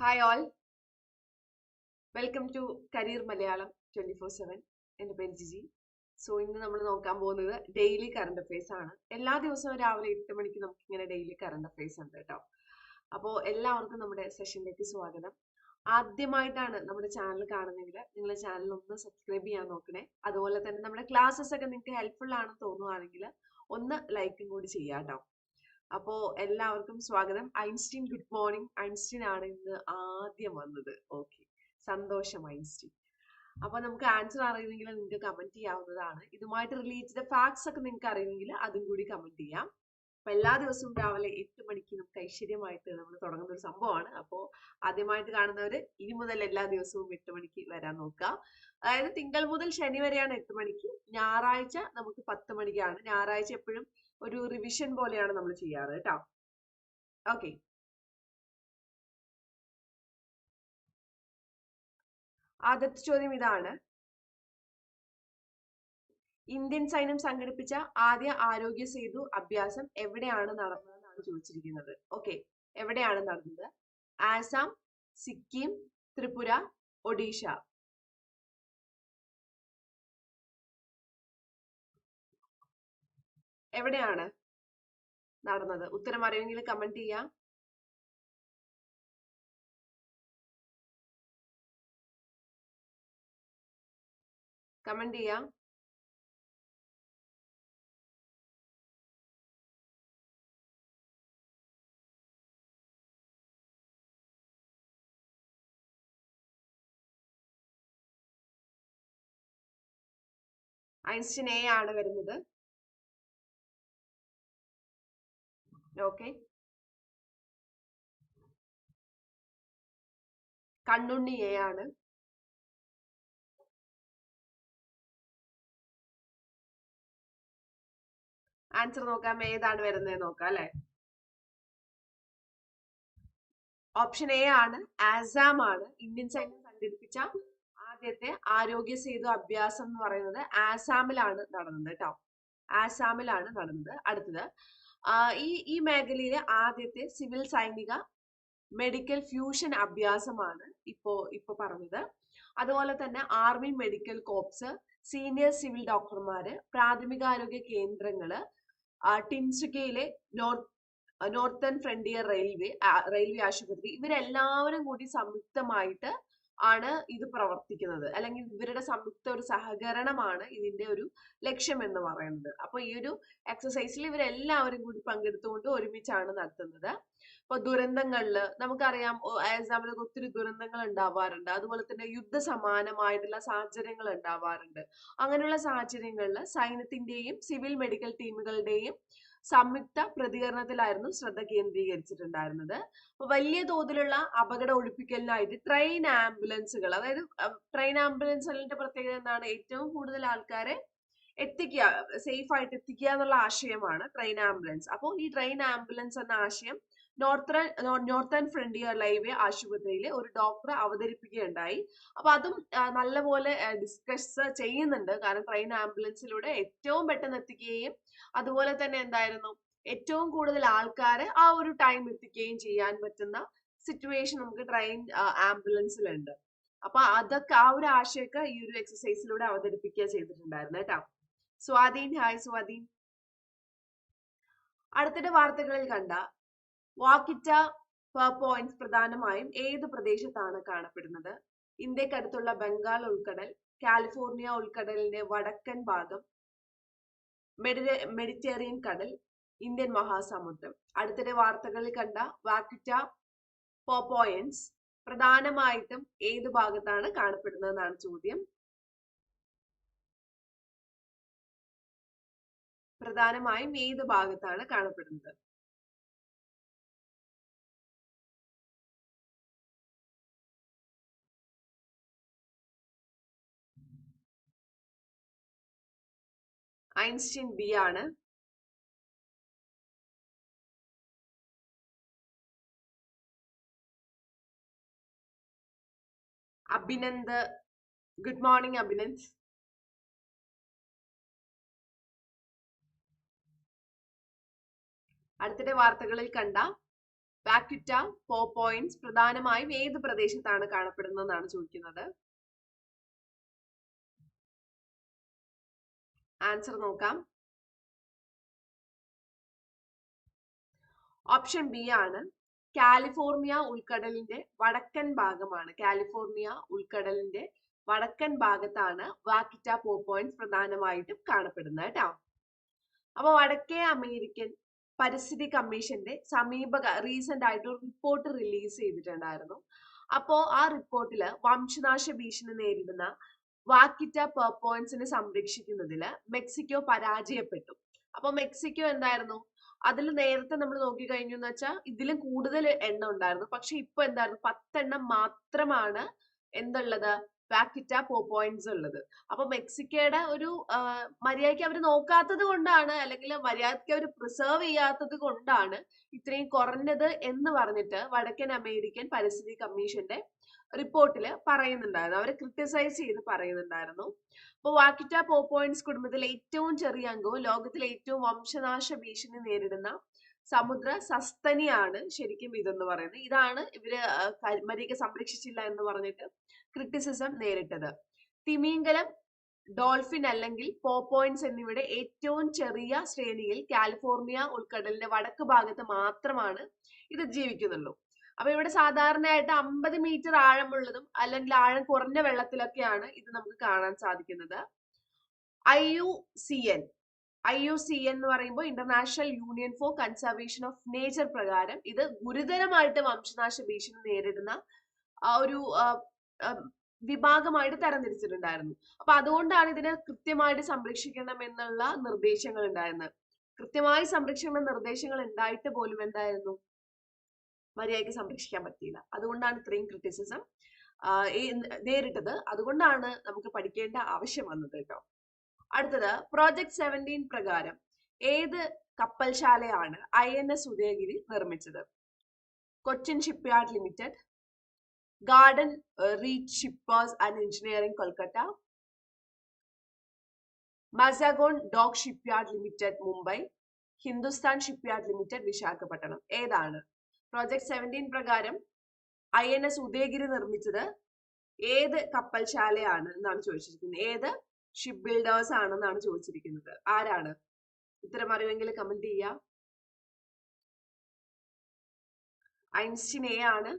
Hi all welcome to career Malayalam twenty four seven എന്റെ പേര് Jiji. So ഇന്ന് നമ്മൾ നോക്കാൻ പോകുന്നത് ഡെയിലി കറണ്ട് അഫയേഴ്സ് ആണ്. എല്ലാ ദിവസവും രാവിലെ എട്ട് മണിക്ക് നമുക്ക് ഇങ്ങനെ ഡെയിലി കറണ്ട് അഫയേഴ്സ് ഉണ്ട് കേട്ടോ. അപ്പോൾ എല്ലാവർക്കും നമ്മുടെ സെഷനിലേക്ക് സ്വാഗതം. ആദ്യമായിട്ടാണ് നമ്മുടെ ചാനൽ കാണുന്നതെങ്കിൽ നിങ്ങൾ ചാനൽ ഒന്ന് സബ്സ്ക്രൈബ് ചെയ്യാൻ നോക്കണേ. അതുപോലെ തന്നെ നമ്മുടെ ക്ലാസ്സസ് ഒക്കെ നിങ്ങൾക്ക് ഹെൽപ്ഫുൾ ആണെന്ന് തോന്നുവാണെങ്കിൽ ഒന്ന് ലൈക്കും കൂടി ചെയ്യാം കേട്ടോ അപ്പോ എല്ലാവർക്കും സ്വാഗതം. Einstein good morning. ഐൻസ്റ്റീൻ ആണ് ഇന്ന് ആദ്യം വന്നത്. ഓക്കെ. സന്തോഷം ഐൻസ്റ്റീൻ. അപ്പൊ നമുക്ക് ആൻസർ അറിയുമെങ്കിൽ നിങ്ങൾക്ക് കമന്റ് ചെയ്യാവുന്നതാണ്. ഇതുമായിട്ട് റിലേറ്റഡ് ഫാക്ട്സ് ഒക്കെ നിങ്ങൾക്ക് അറിയുമെങ്കിൽ അതും കൂടി കമന്റ് ചെയ്യാം. അപ്പൊ എല്ലാ ദിവസവും രാവിലെ എട്ട് മണിക്ക് നമുക്ക് ഐശ്വര്യമായിട്ട് നമ്മൾ തുടങ്ങുന്ന ഒരു സംഭവമാണ്. അപ്പോൾ ആദ്യമായിട്ട് കാണുന്നവര് ഇനി മുതൽ എല്ലാ ദിവസവും എട്ട് മണിക്ക് വരാൻ നോക്കുക. അതായത് തിങ്കൾ മുതൽ ശനി വരെയാണ് എട്ട് മണിക്ക്. ഞായറാഴ്ച നമുക്ക് പത്ത് മണിക്കാണ്. ഞായറാഴ്ച എപ്പോഴും ഒരു റിവിഷൻ പോലെയാണ് നമ്മൾ ചെയ്യാറ് കേട്ടോ ഓക്കെ ആദ്യത്തെ ചോദ്യം ഇതാണ്. ഇന്ത്യൻ സൈന്യം സംഘടിപ്പിച്ച ആദ്യ ആരോഗ്യ സേതു അഭ്യാസം എവിടെയാണ് നടന്നതെന്നാണ് ചോദിച്ചിരിക്കുന്നത്. ഓക്കെ എവിടെയാണ് നടന്നത്? ആസാം സിക്കിം ത്രിപുര ഒഡീഷ. എവിടെയാണ് നടന്നത്? ഉത്തരം അറിയുമെങ്കിൽ കമന്റ് ചെയ്യാം. കമന്റ് ചെയ്യാം. ഐൻസ്റ്റീൻ എ ആണ് വരുന്നത്. ഓക്കെ കണ്ണുണ്ണി എ ആണ്. ആൻസർ നോക്കാം. ഏതാണ് വരുന്നത് നോക്കാം അല്ലെ? ഓപ്ഷൻ എ ആണ്. ആസാം ആണ്. ഇന്ത്യൻ സൈന്യം സംഘടിപ്പിച്ച ആദ്യത്തെ ആരോഗ്യ സേതു അഭ്യാസം എന്ന് പറയുന്നത് ആസാമിലാണ് നടന്നത് കേട്ടോ ആസാമിലാണ് നടന്നത്. അടുത്തത് ഈ ഈ മേഖലയിലെ ആദ്യത്തെ സിവിൽ സൈനിക മെഡിക്കൽ ഫ്യൂഷൻ അഭ്യാസമാണ് ഇപ്പോ ഇപ്പൊ പറഞ്ഞത്. അതുപോലെ തന്നെ army medical corps senior civil ഡോക്ടർമാര് പ്രാഥമികാരോഗ്യ കേന്ദ്രങ്ങൾ ടിൻസുകയിലെ north northern frontier railway railway ആശുപത്രി ഇവരെല്ലാവരും കൂടി സംയുക്തമായിട്ട് ആണ് ഇത് പ്രവർത്തിക്കുന്നത്. അല്ലെങ്കിൽ ഇവരുടെ സംയുക്ത ഒരു സഹകരണമാണ് ഇതിന്റെ ഒരു ലക്ഷ്യം എന്ന് പറയുന്നത്. അപ്പൊ ഈ ഒരു എക്സസൈസിൽ ഇവരെല്ലാവരും കൂടി പങ്കെടുത്തുകൊണ്ട് ഒരുമിച്ചാണ് നടത്തുന്നത്. ഇപ്പൊ ദുരന്തങ്ങളിൽ നമുക്കറിയാം എക്സാമ്പിൾ ഒത്തിരി ദുരന്തങ്ങൾ ഉണ്ടാവാറുണ്ട്. അതുപോലെ തന്നെ യുദ്ധ സമാനമായിട്ടുള്ള സാഹചര്യങ്ങൾ ഉണ്ടാവാറുണ്ട്. അങ്ങനെയുള്ള സാഹചര്യങ്ങളിൽ സൈന്യത്തിന്റെയും സിവിൽ മെഡിക്കൽ ടീമുകളുടെയും സംയുക്ത പ്രതികരണത്തിലായിരുന്നു ശ്രദ്ധ കേന്ദ്രീകരിച്ചിട്ടുണ്ടായിരുന്നത്. വലിയ തോതിലുള്ള അപകട ഒഴിപ്പിക്കലിനായിട്ട് ട്രെയിൻ ആംബുലൻസുകൾ അതായത് ട്രെയിൻ ആംബുലൻസുകളുടെ പ്രത്യേകത എന്താണ്? ഏറ്റവും കൂടുതൽ ആൾക്കാരെ എത്തിക്കുക സേഫ് ആയിട്ട് എത്തിക്കുക എന്നുള്ള ആശയമാണ് ട്രെയിൻ ആംബുലൻസ് അപ്പോൾ ഈ ട്രെയിൻ ആംബുലൻസ് എന്ന ആശയം നോർത്തേൺ നോർത്തേൺ ഫ്രണ്ടിയർ ലൈവേ ആശുപത്രിയിൽ ഒരു ഡോക്ടർ അവതരിപ്പിക്കുകയുണ്ടായി. അപ്പൊ അതും നല്ലപോലെ ഡിസ്കസ് ചെയ്യുന്നുണ്ട്. കാരണം ട്രെയിൻ ആംബുലൻസിലൂടെ ഏറ്റവും പെട്ടെന്ന് എത്തിക്കുകയും അതുപോലെ തന്നെ എന്തായിരുന്നു ഏറ്റവും കൂടുതൽ ആൾക്കാരെ ആ ഒരു ടൈം എത്തിക്കുകയും ചെയ്യാൻ പറ്റുന്ന സിറ്റുവേഷൻ നമുക്ക് ട്രെയിൻ ആംബുലൻസിലുണ്ട്. അപ്പൊ അതൊക്കെ ആ ഒരു ആശയൊക്കെ ഈ ഒരു എക്സസൈസിലൂടെ അവതരിപ്പിക്കുക ചെയ്തിട്ടുണ്ടായിരുന്നു കേട്ടോ. സ്വാധീൻ ഹായ് സ്വാധീൻ. അടുത്തിടെ വാർത്തകളിൽ കണ്ട വാക്കിറ്റ പോയിന്റ്സ് പ്രധാനമായും ഏത് പ്രദേശത്താണ് കാണപ്പെടുന്നത്? ഇന്ത്യക്കടുത്തുള്ള ബംഗാൾ ഉൾക്കടൽ കാലിഫോർണിയ ഉൾക്കടലിന്റെ വടക്കൻ ഭാഗം മെഡിറ്ററേനിയൻ കടൽ ഇന്ത്യൻ മഹാസമുദ്രം. അടുത്തിടെ വാർത്തകളിൽ കണ്ട വാക്കിറ്റ പോപ്പോയൻസ് പ്രധാനമായിട്ടും ഏത് ഭാഗത്താണ് കാണപ്പെടുന്നതെന്നാണ് ചോദ്യം. പ്രധാനമായും ഏത് ഭാഗത്താണ് കാണപ്പെടുന്നത്? ഐൻസ്റ്റീൻ ബി ആണ്. Abhinand good morning Abhinand. അടുത്തിടെ വാർത്തകളിൽ കണ്ട വാക്യുറ്റ പോയിന്റ്സ് പ്രധാനമായും ഏത് പ്രദേശത്താണ് കാണപ്പെടുന്നതെന്നാണ് ചോദിക്കുന്നത്. ആൻസർ നോക്കാം. ഓപ്ഷൻ ബി ആണ്. കാലിഫോർണിയ ഉൾക്കടലിന്റെ വടക്കൻ ഭാഗമാണ്. കാലിഫോർണിയ ഉൾക്കടലിന്റെ വടക്കൻ ഭാഗത്താണ് വാക്കിറ്റ പോ പോയിന്റ്സ് പ്രധാനമായിട്ടും കാണപ്പെടുന്നത് കേട്ടോ. അപ്പൊ വടക്കേ അമേരിക്കൻ പരിസ്ഥിതി കമ്മീഷന്റെ സമീപ റീസെന്റ് ആയിട്ട് ഒരു റിപ്പോർട്ട് റിലീസ് ചെയ്തിട്ടുണ്ടായിരുന്നു. അപ്പോ ആ റിപ്പോർട്ടിൽ വംശനാശ ഭീഷണി നേരിടുന്ന വാക്കിറ്റ പെർപോയിന്റ്സിനെ സംരക്ഷിക്കുന്നതിൽ മെക്സിക്കോ പരാജയപ്പെട്ടു. അപ്പൊ മെക്സിക്കോ എന്തായിരുന്നു? അതിൽ നേരത്തെ നമ്മൾ നോക്കി കഴിഞ്ഞു എന്ന് വെച്ചാൽ ഇതിലും കൂടുതൽ എണ്ണം ഉണ്ടായിരുന്നു. പക്ഷെ ഇപ്പൊ എന്തായിരുന്നു? പത്തെണ്ണം മാത്രമാണ് എന്തുള്ളത്? വാക്കിറ്റ പോയിന്റ്സ് ഉള്ളത്. അപ്പൊ മെക്സിക്കോയുടെ ഒരു മര്യാദയ്ക്ക് അവർ നോക്കാത്തത് കൊണ്ടാണ് അല്ലെങ്കിൽ മര്യാദയ്ക്ക് അവർ പ്രിസർവ് ചെയ്യാത്തത് കൊണ്ടാണ് ഇത്രയും കുറഞ്ഞത് എന്ന് പറഞ്ഞിട്ട് വടക്കൻ അമേരിക്കൻ പരിസ്ഥിതി കമ്മീഷന്റെ റിപ്പോർട്ടിൽ പറയുന്നുണ്ടായിരുന്നു. അവരെ ക്രിട്ടിസൈസ് ചെയ്ത് പറയുന്നുണ്ടായിരുന്നു. അപ്പോൾ വാക്കിറ്റ പോയിന്റ്സ് കുടുംബത്തിലെ ഏറ്റവും ചെറിയ അംഗവും ലോകത്തിലെ ഏറ്റവും വംശനാശ ഭീഷണി നേരിടുന്ന സമുദ്ര സസ്തനിയാണ് ശരിക്കും ഇതെന്ന് പറയുന്നത്. ഇതാണ് ഇവർ മര്യാദയ്ക്ക് സംരക്ഷിച്ചില്ല എന്ന് പറഞ്ഞിട്ട് ക്രിട്ടിസിസം നേരിട്ടത്. തിമീങ്കലം ഡോൾഫിൻ അല്ലെങ്കിൽ പോയിന്റ്സ് എന്നിവയുടെ ഏറ്റവും ചെറിയ ശ്രേണിയിൽ കാലിഫോർണിയ ഉൾക്കടലിന്റെ വടക്ക് ഭാഗത്ത് മാത്രമാണ് ഇത് ജീവിക്കുന്നുള്ളൂ. അപ്പൊ ഇവിടെ സാധാരണയായിട്ട് അമ്പത് മീറ്റർ ആഴമുള്ളതും അല്ലെങ്കിൽ ആഴം കുറഞ്ഞ വെള്ളത്തിലൊക്കെയാണ് ഇത് നമുക്ക് കാണാൻ സാധിക്കുന്നത്. I U C N. I U C എന്ന് പറയുമ്പോൾ International Union for Conservation of Nature പ്രകാരം ഇത് ഗുരുതരമായിട്ട് വംശനാശ ഭീഷണി നേരിടുന്ന ഒരു വിഭാഗമായിട്ട് തരംതിരിച്ചിട്ടുണ്ടായിരുന്നു. അപ്പൊ അതുകൊണ്ടാണ് ഇതിനെ കൃത്യമായിട്ട് സംരക്ഷിക്കണം എന്നുള്ള നിർദ്ദേശങ്ങൾ ഉണ്ടായിരുന്നത്. കൃത്യമായി സംരക്ഷണ നിർദ്ദേശങ്ങൾ ഉണ്ടായിട്ട് പോലും എന്തായിരുന്നു? മര്യാദയ്ക്ക് സംരക്ഷിക്കാൻ പറ്റിയില്ല. അതുകൊണ്ടാണ് ഇത്രയും ക്രിറ്റിസിസം നേരിട്ടത്. അതുകൊണ്ടാണ് നമുക്ക് പഠിക്കേണ്ട ആവശ്യം വന്നത് കേട്ടോ. അടുത്തത് പ്രോജക്ട് സെവന്റീൻ പ്രകാരം ഏത് കപ്പൽശാലയാണ് ഐ എൻ എസ് ഉദയഗിരി നിർമ്മിച്ചത്? Cochin shipyard limited garden reach shippers and engineering Kolkata Mazagon dock shipyard limited Mumbai Hindustan shipyard limited Visakhapatnam ഏതാണ്? പ്രോജക്ട് സെവന്റീൻ പ്രകാരം ഐ എൻ എസ് ഉദയഗിരി നിർമ്മിച്ചത് ഏത് കപ്പൽശാലയാണ് എന്നാണ് ചോദിച്ചിരിക്കുന്നത്. ഏത് ഷിപ്പ് ബിൽഡേഴ്സ് ആണെന്നാണ് ചോദിച്ചിരിക്കുന്നത്. ആരാണ്? ഉത്തരം അറിയുമെങ്കിൽ കമന്റ് ചെയ്യാം. ഐൻസ്റ്റീൻ എ ആണ്.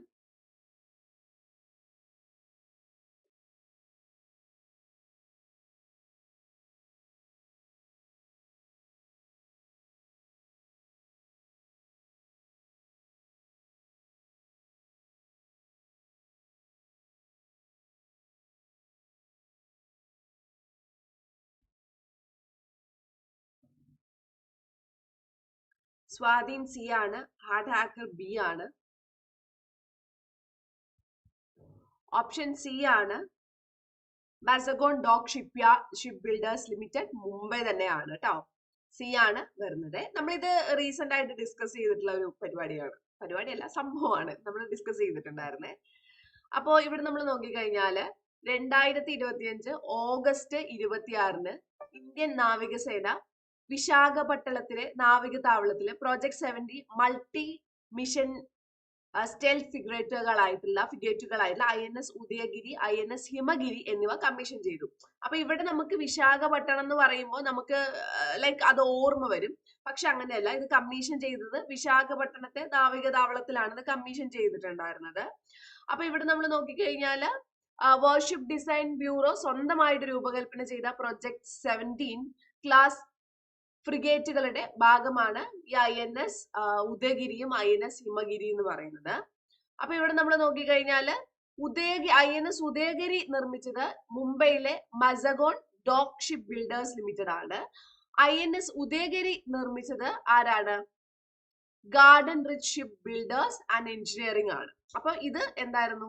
സ്വാധീൻ സി ആണ് ഹാർഡ് ഹാക്കർ ബി ആണ്. ഓപ്ഷൻ സി ആണ് Mazagon dock ship ship builders limited Mumbai തന്നെയാണ് കേട്ടോ സി ആണ് വരുന്നത്. നമ്മളിത് റീസെന്റ് ആയിട്ട് ഡിസ്കസ് ചെയ്തിട്ടുള്ള ഒരു പരിപാടിയാണ്. പരിപാടിയല്ല സംഭവമാണ്. നമ്മൾ ഡിസ്കസ് ചെയ്തിട്ടുണ്ടായിരുന്നേ. അപ്പോ ഇവിടെ നമ്മൾ നോക്കിക്കഴിഞ്ഞാൽ രണ്ടായിരത്തി ഇരുപത്തിയഞ്ച് ഓഗസ്റ്റ് ഇരുപത്തിയാറിന് ഇന്ത്യൻ നാവികസേന വിശാഖപട്ടണത്തിലെ നാവിക താവളത്തിൽ project seventy multi mission stealth ഫിഗ്രേറ്റുകളായിട്ടുള്ള ഫിഗേറ്റുകളായിട്ടുള്ള I N S Udayagiri I N S Himagiri എന്നിവ കമ്മീഷൻ ചെയ്തു. അപ്പൊ ഇവിടെ നമുക്ക് വിശാഖപട്ടണം എന്ന് പറയുമ്പോൾ നമുക്ക് ലൈക്ക് അത് ഓർമ്മ വരും. പക്ഷെ അങ്ങനെയല്ല ഇത് കമ്മീഷൻ ചെയ്തത് വിശാഖപട്ടണത്തെ നാവിക താവളത്തിലാണ് ഇത് കമ്മീഷൻ ചെയ്തിട്ടുണ്ടായിരുന്നത്. അപ്പൊ ഇവിടെ നമ്മൾ നോക്കിക്കഴിഞ്ഞാൽ വർഷിപ്പ് ഡിസൈൻ ബ്യൂറോ സ്വന്തമായിട്ട് രൂപകൽപ്പന ചെയ്ത പ്രൊജക്ട് സെവന്റീൻ ക്ലാസ് ഫ്രിഗേറ്റുകളുടെ ഭാഗമാണ് ഈ ഐ എൻ എസ് ഉദയഗിരിയും ഐ എൻ എസ് ഹിമഗിരി എന്ന് പറയുന്നത്. അപ്പൊ ഇവിടെ നമ്മൾ നോക്കിക്കഴിഞ്ഞാൽ ഉദയഗി ഐ എൻ എസ് ഉദയഗിരി നിർമ്മിച്ചത് മുംബൈയിലെ Mazagon dock ship builders limited ആണ്. ഐ എൻ എസ് ഉദയഗിരി നിർമ്മിച്ചത് ആരാണ്? Garden reach ship builders and engineering ആണ്. അപ്പൊ ഇത് എന്തായിരുന്നു?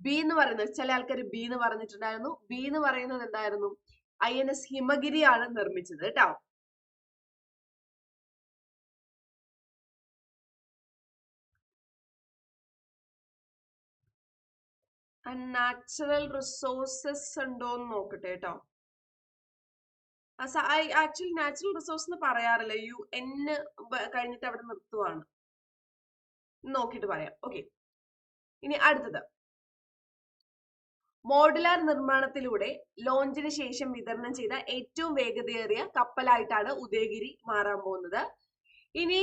ബി എന്ന് പറയുന്നത് ചില ആൾക്കാർ ബി എന്ന് പറഞ്ഞിട്ടുണ്ടായിരുന്നു. ബി എന്ന് പറയുന്നത് എന്തായിരുന്നു? ഐ എൻ എസ് ഹിമഗിരി ആണ് നിർമ്മിച്ചത് കേട്ടോ. നാച്ചുറൽ റിസോഴ്സസ് ഉണ്ടോ എന്ന് നോക്കട്ടെ കേട്ടോ. ആക്ച്വലി നാച്ചുറൽ റിസോഴ്സ് എന്ന് പറയാറില്ല? യു എൻ കഴിഞ്ഞിട്ട് അവിടെ നിർത്തുവാണ്. നോക്കിയിട്ട് പറയാം. ഓക്കെ ഇനി അടുത്തത്. മോഡുലാർ നിർമ്മാണത്തിലൂടെ ലോഞ്ചിന് ശേഷം വിതരണം ചെയ്ത ഏറ്റവും വേഗതയേറിയ കപ്പലായിട്ടാണ് ഉദയഗിരി മാറാൻ പോകുന്നത്. ഇനി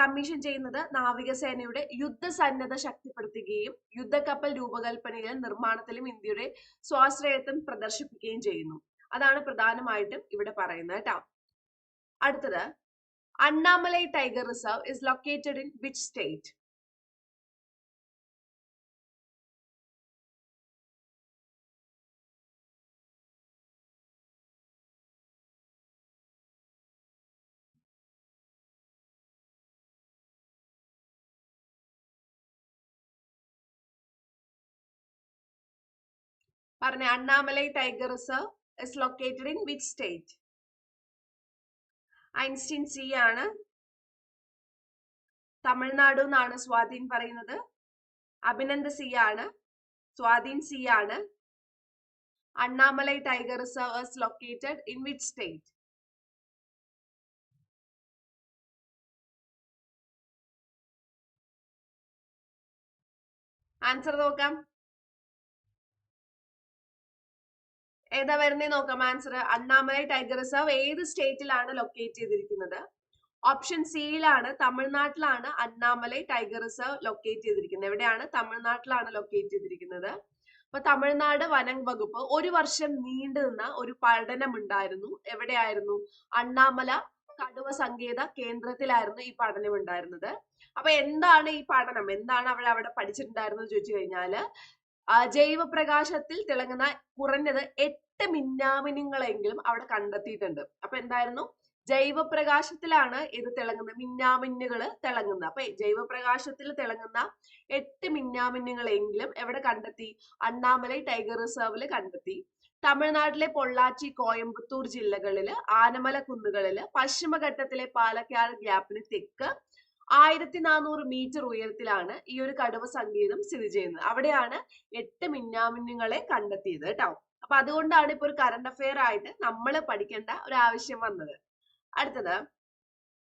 കമ്മീഷൻ ചെയ്യുന്നത് നാവികസേനയുടെ യുദ്ധസന്നദ്ധ ശക്തിപ്പെടുത്തുകയും യുദ്ധക്കപ്പൽ രൂപകൽപ്പനയിലും നിർമ്മാണത്തിലും ഇന്ത്യയുടെ സ്വാശ്രയത്വം പ്രദർശിപ്പിക്കുകയും ചെയ്യുന്നു. അതാണ് പ്രധാനമായിട്ടും ഇവിടെ പറയുന്നത് കേട്ടോ. അടുത്തത് Annamalai tiger reserve is located in which state പറഞ്ഞ Annamalai tiger reserve is located in which state Einstein C ആണ്. തമിഴ്നാടു എന്നാണ് സ്വാധീൻ പറയുന്നത്. അഭിനന്ദ സി ആണ്. സ്വാധീൻ സി ആണ്. Annamalai tiger reserve is located in which state answer നോക്കാം. ഏതാ വരുന്നേ നോക്കാം. ആൻസർ അണ്ണാമലൈ ടൈഗർ റിസർവ് ഏത് സ്റ്റേറ്റിലാണ് ലൊക്കേറ്റ് ചെയ്തിരിക്കുന്നത്? ഓപ്ഷൻ സിയിലാണ് തമിഴ്നാട്ടിലാണ് അണ്ണാമലൈ ടൈഗർ റിസർവ് ലൊക്കേറ്റ് ചെയ്തിരിക്കുന്നത്. എവിടെയാണ്? തമിഴ്നാട്ടിലാണ് ലൊക്കേറ്റ് ചെയ്തിരിക്കുന്നത്. അപ്പൊ തമിഴ്നാട് വനം വകുപ്പ് ഒരു വർഷം നീണ്ടു നിന്ന ഒരു പഠനം ഉണ്ടായിരുന്നു. എവിടെയായിരുന്നു? അണ്ണാമല കടുവ സങ്കേത കേന്ദ്രത്തിലായിരുന്നു ഈ പഠനം ഉണ്ടായിരുന്നത്. അപ്പൊ എന്താണ് ഈ പഠനം? എന്താണ് അവർ അവിടെ പഠിച്ചിട്ടുണ്ടായിരുന്നത് ചോദിച്ചു കഴിഞ്ഞാൽ ജൈവപ്രകാശത്തിൽ തിളങ്ങുന്ന കുറഞ്ഞത് എട്ട് മിന്നാമിനുങ്ങളെങ്കിലും അവിടെ കണ്ടെത്തിയിട്ടുണ്ട്. അപ്പൊ എന്തായിരുന്നു? ജൈവപ്രകാശത്തിലാണ് ഇത് തിളങ്ങുന്നത്. മിന്നാമിന്നുകൾ തിളങ്ങുന്നത്. അപ്പൊ ജൈവപ്രകാശത്തിൽ തിളങ്ങുന്ന എട്ട് മിന്നാമിന്നുകളെങ്കിലും എവിടെ കണ്ടെത്തി? അണ്ണാമലൈ ടൈഗർ റിസർവിൽ കണ്ടെത്തി. തമിഴ്നാട്ടിലെ പൊള്ളാച്ചി കോയമ്പത്തൂർ ജില്ലകളിൽ ആനമല കുന്നുകളിൽ പശ്ചിമഘട്ടത്തിലെ പാലക്കാട് ഗ്യാപ്പിന് തെക്ക് ആയിരത്തി നാനൂറ് മീറ്റർ ഉയരത്തിലാണ് ഈ ഒരു കടുവ സങ്കേതം സ്ഥിതി ചെയ്യുന്നത്. അവിടെയാണ് എട്ട് മിന്നാമിന്നുങ്ങളെ കണ്ടെത്തിയത് കേട്ടോ. അപ്പൊ അതുകൊണ്ടാണ് ഇപ്പൊ ഒരു കറണ്ട് അഫെയർ ആയിട്ട് നമ്മൾ പഠിക്കേണ്ട ഒരു ആവശ്യം വന്നത്. അടുത്തത്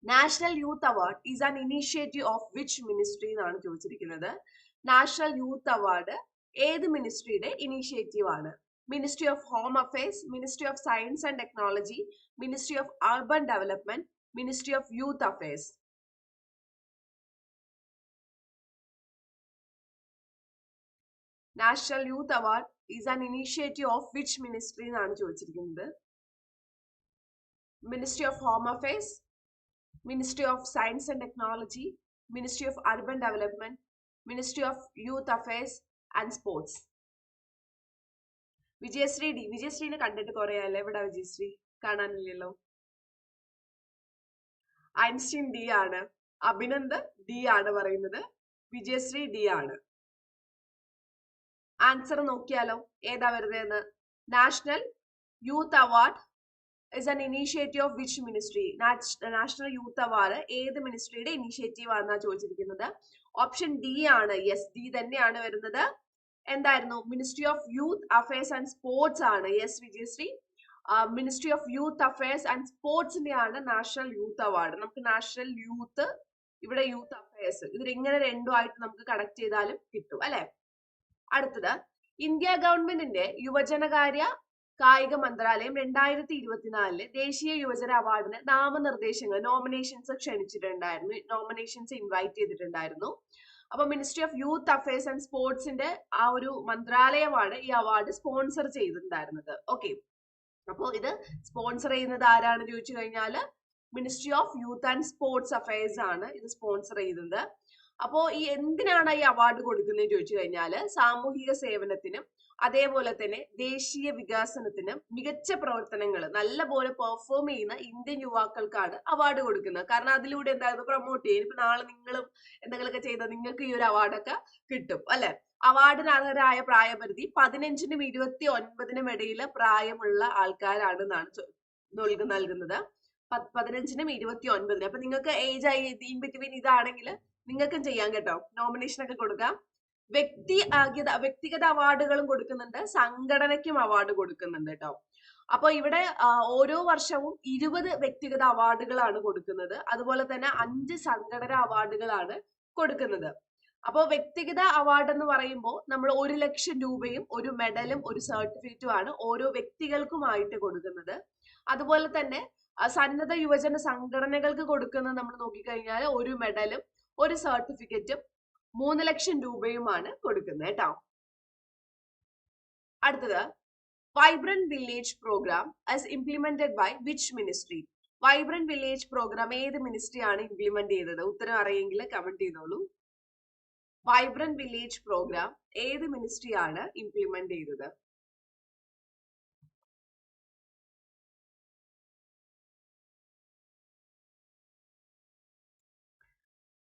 national youth award is an initiative of which ministry എന്നാണ് ചോദിച്ചിരിക്കുന്നത്. നാഷണൽ യൂത്ത് അവാർഡ് ഏത് മിനിസ്ട്രിയുടെ ഇനീഷ്യേറ്റീവ് ആണ്? Ministry of home affairs ministry of science and technology ministry of urban development ministry of youth affairs national youth award is an initiative of which ministry എന്നാണ് ചോദിച്ചിരിക്കുന്നത്? Ministry of home affairs ministry of science and technology ministry of urban development ministry of youth affairs and sports Vijayasree D വിജയശ്രീനെ കണ്ടിട്ട് കുറെ ആയല്ലേ. എവിടെ വിജയശ്രീ? കാണാനില്ലല്ലോ. Einstein D ആണ്. Abhinand D ആണ് പറയുന്നത്. വിജയശ്രീ D ആണ്. ആൻസർ നോക്കിയാലോ? ഏതാ വരുന്നതെന്ന് national youth award is an initiative of which ministry national youth award ഏത് മിനിസ്ട്രിയുടെ ഇനീഷ്യേറ്റീവ് ആണെന്നാണ് ചോദിച്ചിരിക്കുന്നത്? ഓപ്ഷൻ ഡി ആണ്. യെസ് ഡി തന്നെയാണ് വരുന്നത്. എന്തായിരുന്നു? Ministry of youth affairs and sports ആണ്. Yes Vijayasree. Ministry of youth affairs and സ്പോർട്സിന്റെ ആണ് നാഷണൽ യൂത്ത് അവാർഡ് നമുക്ക് നാഷണൽ യൂത്ത് ഇവിടെ യൂത്ത് അഫയേഴ്സ് ഇതിൽ ഇങ്ങനെ രണ്ടുമായിട്ട് നമുക്ക് കണക്ട് ചെയ്താലും കിട്ടും അല്ലെ? അടുത്തത് ഇന്ത്യ ഗവൺമെന്റിന്റെ യുവജനകാര്യ കായിക മന്ത്രാലയം രണ്ടായിരത്തി ഇരുപത്തിനാലിൽ ദേശീയ യുവജന അവാർഡിന് നാമനിർദ്ദേശങ്ങൾ നോമിനേഷൻസ് ക്ഷണിച്ചിട്ടുണ്ടായിരുന്നു നോമിനേഷൻസ് ഇൻവൈറ്റ് ചെയ്തിട്ടുണ്ടായിരുന്നു. അപ്പൊ ministry of youth affairs and സ്പോർട്സിന്റെ ആ ഒരു മന്ത്രാലയമാണ് ഈ അവാർഡ് സ്പോൺസർ ചെയ്തിട്ടുണ്ടായിരുന്നത്. ഓക്കെ അപ്പോൾ ഇത് സ്പോൺസർ ചെയ്യുന്നത് ആരാണെന്ന് ചോദിച്ചു കഴിഞ്ഞാൽ ministry of youth and sports affairs ആണ് ഇത് സ്പോൺസർ ചെയ്യുന്നത് അപ്പോ ഈ എന്തിനാണ് ഈ അവാർഡ് കൊടുക്കുന്നത് ചോദിച്ചു കഴിഞ്ഞാൽ സാമൂഹിക സേവനത്തിനും അതേപോലെ തന്നെ ദേശീയ വികാസനത്തിനും മികച്ച പ്രവർത്തനങ്ങൾ നല്ലപോലെ പെർഫോം ചെയ്യുന്ന ഇന്ത്യൻ യുവാക്കൾക്കാണ് അവാർഡ് കൊടുക്കുന്നത്. കാരണം അതിലൂടെ എന്തായിരുന്നു? പ്രൊമോട്ട് ചെയ്യും ഇപ്പൊ നാളെ നിങ്ങളും എന്തെങ്കിലുമൊക്കെ ചെയ്താൽ നിങ്ങൾക്ക് ഈ ഒരു അവാർഡൊക്കെ കിട്ടും അല്ലെ? അവാർഡിന് അർഹരായ പ്രായപരിധി പതിനഞ്ചിനും ഇരുപത്തി ഒൻപതിനും ഇടയിൽ പ്രായമുള്ള ആൾക്കാരാണ് നൽകുന്നത്. പതിനഞ്ചിനും ഇരുപത്തി ഒൻപതിനും അപ്പൊ നിങ്ങൾക്ക് ഏജ് ആയി ബിറ്റ്വീൻ ഇതാണെങ്കിൽ നിങ്ങൾക്കും ചെയ്യാം കേട്ടോ. നോമിനേഷൻ ഒക്കെ കൊടുക്കാം. വ്യക്തി വ്യക്തിഗത അവാർഡുകളും കൊടുക്കുന്നുണ്ട്. സംഘടനയ്ക്കും അവാർഡ് കൊടുക്കുന്നുണ്ട് കേട്ടോ. അപ്പൊ ഇവിടെ ഓരോ വർഷവും ഇരുപത് വ്യക്തിഗത അവാർഡുകളാണ് കൊടുക്കുന്നത്. അതുപോലെ തന്നെ അഞ്ച് സംഘടന അവാർഡുകളാണ് കൊടുക്കുന്നത്. അപ്പോൾ വ്യക്തിഗത അവാർഡ് എന്ന് പറയുമ്പോൾ നമ്മൾ ഒരു ലക്ഷം രൂപയും ഒരു മെഡലും ഒരു സർട്ടിഫിക്കറ്റും ആണ് ഓരോ വ്യക്തികൾക്കുമായിട്ട് കൊടുക്കുന്നത്. അതുപോലെ തന്നെ സന്നദ്ധ യുവജന സംഘടനകൾക്ക് കൊടുക്കുന്നത് നമ്മൾ നോക്കിക്കഴിഞ്ഞാൽ ഒരു മെഡലും ഒരു സർട്ടിഫിക്കറ്റും മൂന്ന് ലക്ഷം രൂപയുമാണ് കൊടുക്കുന്നത് കേട്ടോ. അടുത്തത് vibrant village programme is implemented by which ministry vibrant village programme ഏത് മിനിസ്ട്രി ആണ് ഇംപ്ലിമെന്റ് ചെയ്തത്? ഉത്തരം അറിയെങ്കിൽ കമന്റ് ചെയ്തോളൂ. വൈബ്രന്റ് വില്ലേജ് പ്രോഗ്രാം ഏത് മിനിസ്ട്രി ആണ് ഇംപ്ലിമെന്റ് ചെയ്തത്?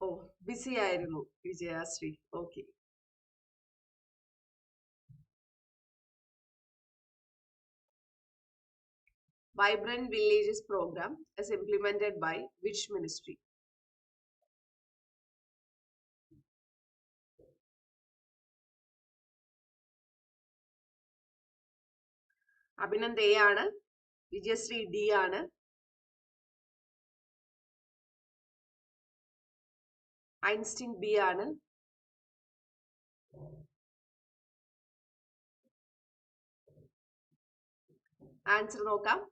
ഓ ബിസി ആയിരുന്നു Vijayasree okay Vibrant Villages program is implemented by which ministry? Abhinand A ആണ് വിജയശ്രീ ഡി ആണ് ഐൻസ്റ്റീൻ ബി ആണ്. ആൻസർ നോക്കാം.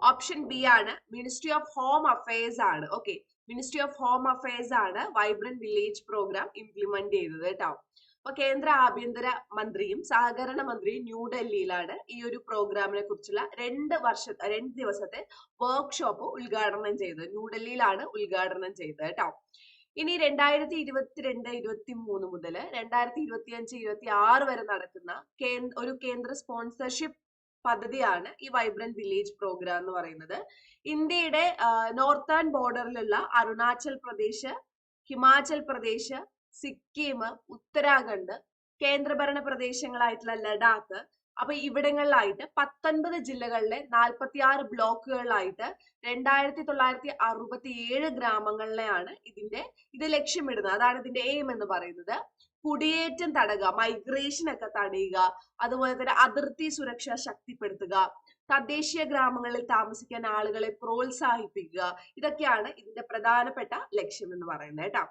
ഓപ്ഷൻ ബി ആണ്. മിനിസ്ട്രി ഓഫ് ഹോം അഫയേഴ്സ് ആണ്. Okay. Ministry of home affairs ആണ് വൈബ്രന്റ് വില്ലേജ് പ്രോഗ്രാം ഇംപ്ലിമെന്റ് ചെയ്തത് കേട്ടോ. അപ്പൊ കേന്ദ്ര ആഭ്യന്തര മന്ത്രിയും സഹകരണ മന്ത്രിയും ന്യൂഡൽഹിയിലാണ് ഈ ഒരു പ്രോഗ്രാമിനെ കുറിച്ചുള്ള രണ്ട് വർഷ രണ്ട് ദിവസത്തെ വർക്ക്ഷോപ്പ് ഉദ്ഘാടനം ചെയ്തത്. ന്യൂഡൽഹിയിലാണ് ഉദ്ഘാടനം ചെയ്തത് കേട്ടോ. ഇനി രണ്ടായിരത്തി ഇരുപത്തിരണ്ട് ഇരുപത്തി മൂന്ന് മുതൽ രണ്ടായിരത്തി ഇരുപത്തി അഞ്ച് ഇരുപത്തി ആറ് വരെ നടക്കുന്ന ഒരു കേന്ദ്ര സ്പോൺസർഷിപ്പ് പദ്ധതിയാണ് ഈ വൈബ്രന്റ് വില്ലേജ് പ്രോഗ്രാം എന്ന് പറയുന്നത്. ഇന്ത്യയുടെ നോർത്തേൺ ബോർഡറിലുള്ള അരുണാചൽ പ്രദേശ് ഹിമാചൽ പ്രദേശ് സിക്കിം ഉത്തരാഖണ്ഡ് കേന്ദ്രഭരണ പ്രദേശങ്ങളായിട്ടുള്ള ലഡാക്ക്. അപ്പൊ ഇവിടങ്ങളിലായിട്ട് പത്തൊൻപത് ജില്ലകളിലെ നാൽപ്പത്തി ആറ് ബ്ലോക്കുകളിലായിട്ട് രണ്ടായിരത്തി തൊള്ളായിരത്തി അറുപത്തി ഏഴ് ഗ്രാമങ്ങളിലെയാണ് ഇതിന്റെ ഇത് ലക്ഷ്യമിടുന്നത്. അതാണ് ഇതിന്റെ എയിം എന്ന് പറയുന്നത്. കുടിയേറ്റം തടയുക മൈഗ്രേഷൻ ഒക്കെ തടയുക അതുപോലെ തന്നെ അതിർത്തി സുരക്ഷ ശക്തിപ്പെടുത്തുക തദ്ദേശീയ ഗ്രാമങ്ങളിൽ താമസിക്കാൻ ആളുകളെ പ്രോത്സാഹിപ്പിക്കുക ഇതൊക്കെയാണ് ഇതിന്റെ പ്രധാനപ്പെട്ട ലക്ഷ്യം എന്ന് പറയുന്നത് കേട്ടോ.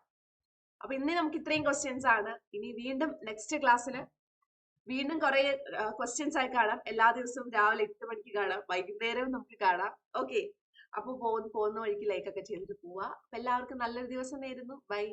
അപ്പൊ ഇന്ന് നമുക്ക് ഇത്രയും ക്വസ്റ്റ്യൻസ് ആണ്. ഇനി വീണ്ടും നെക്സ്റ്റ് ക്ലാസ്സിൽ വീണ്ടും കുറെ ക്വസ്റ്റ്യൻസ് ആയി കാണാം. എല്ലാ ദിവസവും രാവിലെ എട്ട് മണിക്ക് കാണാം. വൈകുന്നേരവും നമുക്ക് കാണാം. ഓക്കെ അപ്പൊ പോകുന്ന പോകുന്ന വഴിക്ക് ലൈക്ക് ഒക്കെ ചെയ്തിട്ട് പോവാ. അപ്പൊ എല്ലാവർക്കും നല്ലൊരു ദിവസം നേരുന്നു. ബൈ